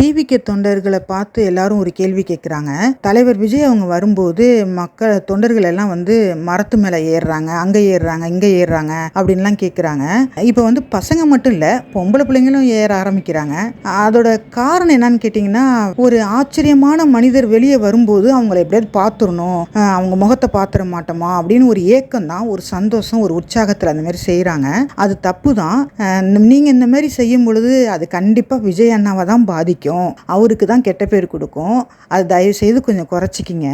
TVK தொண்டர்களை பார்த்து எல்லாரும் ஒரு கேள்வி கேட்குறாங்க தலைவர் விஜய் அவங்க வரும்போது மக்கள் தொண்டர்கள் எல்லாம் வந்து மரத்து மேலே ஏறுறாங்க அங்கே ஏறுறாங்க இங்கே ஏறுறாங்க அப்படின்லாம் கேட்குறாங்க இப்போ வந்து பசங்க மட்டும் இல்லை பொம்பளை பிள்ளைங்களும் ஏற ஆரம்பிக்கிறாங்க. அதோட காரணம் என்னன்னு கேட்டிங்கன்னா ஒரு ஆச்சரியமான மனிதர் வெளியே வரும்போது அவங்கள எப்படியாவது பார்த்துடணும் அவங்க முகத்தை பார்த்துட மாட்டோமா அப்படின்னு ஒரு ஏக்கம் தான் ஒரு சந்தோஷம் ஒரு உற்சாகத்தில் அந்த மாதிரி செய்கிறாங்க அது தப்பு தான் நீங்கள் இந்த மாதிரி செய்யும் பொழுது அது கண்டிப்பாக விஜய் அண்ணாவை தான் பாதிக்கும். அவருக்கு தான் கெட்ட பேர் கொடுக்கும். அது தயவு செய்து கொஞ்சம் குறைச்சிக்கிங்க.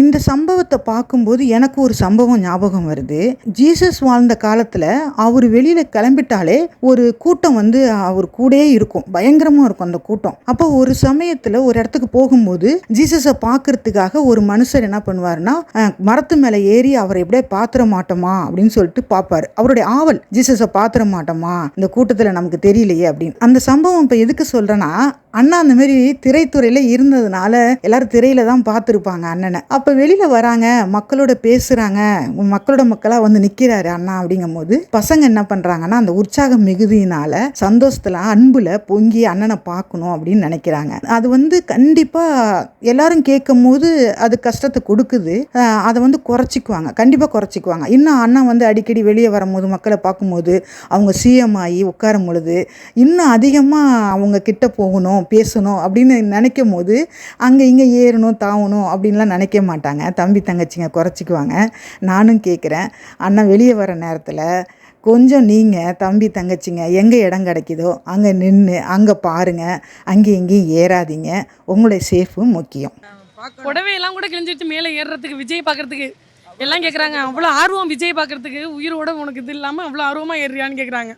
இந்த சம்பவத்தை பார்க்கும்போது எனக்கு ஒரு சம்பவம் ஞாபகம் வருது. ஜீசஸ் வாழ்ந்த காலத்தில் அவர் வெளியில் கிளம்பிட்டாலே ஒரு கூட்டம் வந்து அவர் கூடயே இருக்கும். பயங்கரமாக இருக்கும் அந்த கூட்டம். அப்போ ஒரு சமயத்தில் ஒரு இடத்துக்கு போகும்போது ஜீசஸை பார்க்கறதுக்காக ஒரு மனுஷர் என்ன பண்ணுவாருன்னா மரத்து மேலே ஏறி அவரை எப்படியே பாத்திர மாட்டோமா அப்படின்னு சொல்லிட்டு பார்ப்பார். அவருடைய ஆவல் ஜீசஸை பாத்திர மாட்டோமா இந்த கூட்டத்தில் நமக்கு தெரியலையே அப்படின்னு. அந்த சம்பவம் இப்போ எதுக்கு சொல்கிறேன்னா அண்ணா அந்த மாதிரி திரைத்துறையில் இருந்ததுனால எல்லாரும் திரையில தான் பார்த்துருப்பாங்க அண்ணனை. அப்போ வெளியில் வராங்க மக்களோட பேசுகிறாங்க மக்களோட மக்களாக வந்து நிற்கிறாரு அண்ணா அப்படிங்கும் போது பசங்க என்ன பண்ணுறாங்கன்னா அந்த உற்சாக மிகுதியினால சந்தோஷத்தில் அன்புல பொங்கி அண்ணனை பார்க்கணும் அப்படின்னு நினைக்கிறாங்க. அது வந்து கண்டிப்பாக எல்லாரும் கேட்கும் போது அது கஷ்டத்தை கொடுக்குது. அதை வந்து குறைச்சிக்குவாங்க. கண்டிப்பாக குறைச்சிக்குவாங்க. இன்னும் அண்ணா வந்து அடிக்கடி வெளியே வரும்போது மக்களை பார்க்கும்போது அவங்க சிஎம் ஆகி உட்காரும் பொழுது இன்னும் அதிகமாக அவங்க கிட்ட போகணும். பேசணும் அப்படின்னு நினைக்கும் போது அங்கே இங்கே ஏறணும் தாவணும் அப்படின்லாம் நினைக்க மாட்டாங்க. தம்பி தங்கச்சிங்க குறைச்சிக்குவாங்க. நானும் கேட்குறேன் அண்ணன் வெளியே வர நேரத்தில் கொஞ்சம் நீங்கள் தம்பி தங்கச்சிங்க எங்கே இடம் கிடைக்குதோ அங்கே நின்று அங்கே பாருங்கள் அங்கே இங்கேயும் ஏறாதீங்க. உங்களுடைய சேஃபும் முக்கியம். புடவை எல்லாம் கூட கிழிஞ்சிட்டு மேலே ஏறுறதுக்கு விஜய் பார்க்கறதுக்கு எல்லாம் கேட்குறாங்க அவ்வளோ ஆர்வம் விஜய் பார்க்கறதுக்கு உயிரோட உனக்கு இது இல்லாமல் அவ்வளோ ஆர்வமாக ஏறுறியான்னு கேட்குறாங்க